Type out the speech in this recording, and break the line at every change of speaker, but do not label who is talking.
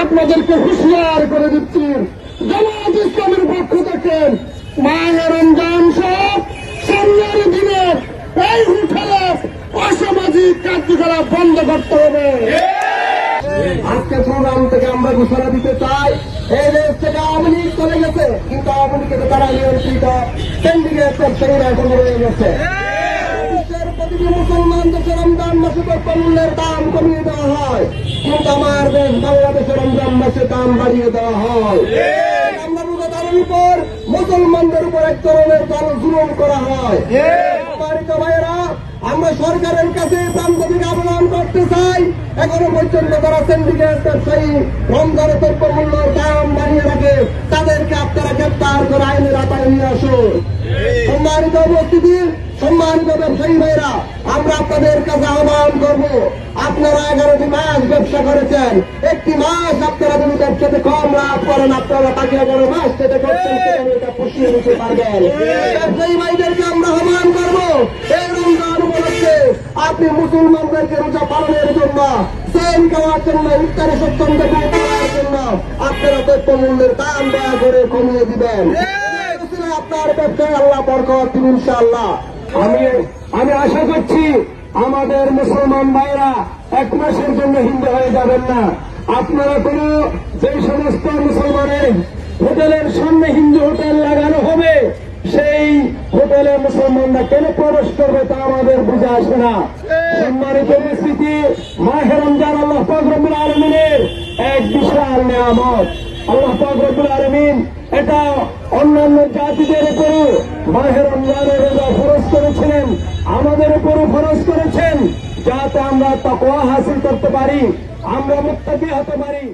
আপনাদেরকে হুঁশিয়ার করে দিচ্ছি। জামাত ইসলামের পক্ষ থেকে মায়ের রমজান সব সামনের দিনে এই উঠালে অসামাজিক কার্যকলাপ বন্ধ করতে হবে। আজকে প্রোগ্রাম থেকে আমরা ঘোষণা দিতে চাই, এই দেশ থেকে আওয়ামী লীগ চলে গেছে, কিন্তু আওয়ামী লীগকে তারা নিয়ন্ত্রিত সিন্ডিকেট ব্যবসায়ীরা এখন রয়ে গেছে। প্রতিটি মুসলমান দেশে রমজান মাসে দ্রব্যমূল্যের দাম কমিয়ে দেওয়া হয় কিন্তু আমার দেশ বাংলাদেশে রমজান মাসে দাম বাড়িয়ে দেওয়া হয়। আমরা উপর মুসলমানদের উপর এক ধরনের দল জুলুম করা হয়। ভাইয়েরা আমরা সরকারের কাছে প্রান্তরিক আবেদন করতে চাই। এখনও পর্যন্ত যারা সিন্ডিকেট ব্যবসায়ী রমজানে দ্রব্য মূল্যের দাম বাড়িয়ে রাখে তাদেরকে আপনারা গ্রেপ্তার করে আইনের আতায় নিয়ে আসুন। সম্মানিত উপস্থিতি সম্মানিত ব্যবসায়ী ভাইরা আমরা আপনাদের কাছে আহ্বান করব। আপনারা এগারোটি মাস ব্যবসা করেছেন। একটি মাস আপনারা যদি ব্যবসাতে কম লাভ করেন আপনারা তাকে এগারো মাস যেটা করছেন সেখানে এটা পুষিয়ে নিতে পারবেন। ব্যবসায়ী ভাইদেরকে আমরা আহ্বান করব এই রমজান উপলক্ষে আপনি মুসলমানদেরকে রোজা পালনের জন্য সেন খাওয়ার জন্য ইত্যাদি সচ্ছন্দ করার জন্য আপনারা দ্রব্য মূল্যের দাম দয়া করে কমিয়ে দিবেন। আপনার ব্যবসায় আল্লাহ বরকত ইনশাআল্লাহ। আমি আমি আশা করছি আমাদের মুসলমান ভাইরা এক মাসের জন্য হিন্দু হয়ে যাবেন না। আপনারা কোন যে সমস্ত মুসলমানের হোটেলের সামনে হিন্দু হোটেল লাগানো হবে, সেই হোটেলে মুসলমানরা কেন প্রবেশ করবে তা আমাদের বুঝে আসে না। সম্মানিত উপস্থিতি মাহের রমজান, আল্লাহ ফকরবুল আলমিনের এক বিশাল নেয়ামত। আল্লাহ ফকরবুল আলমিন এটা অন্যান্য জাতিদের উপরও মাহের রমজানের আমাদের উপরও খরচ করেছেন যাতে আমরা তকোয়া হাসিল করতে পারি আমরা মুক্তি হতে পারি।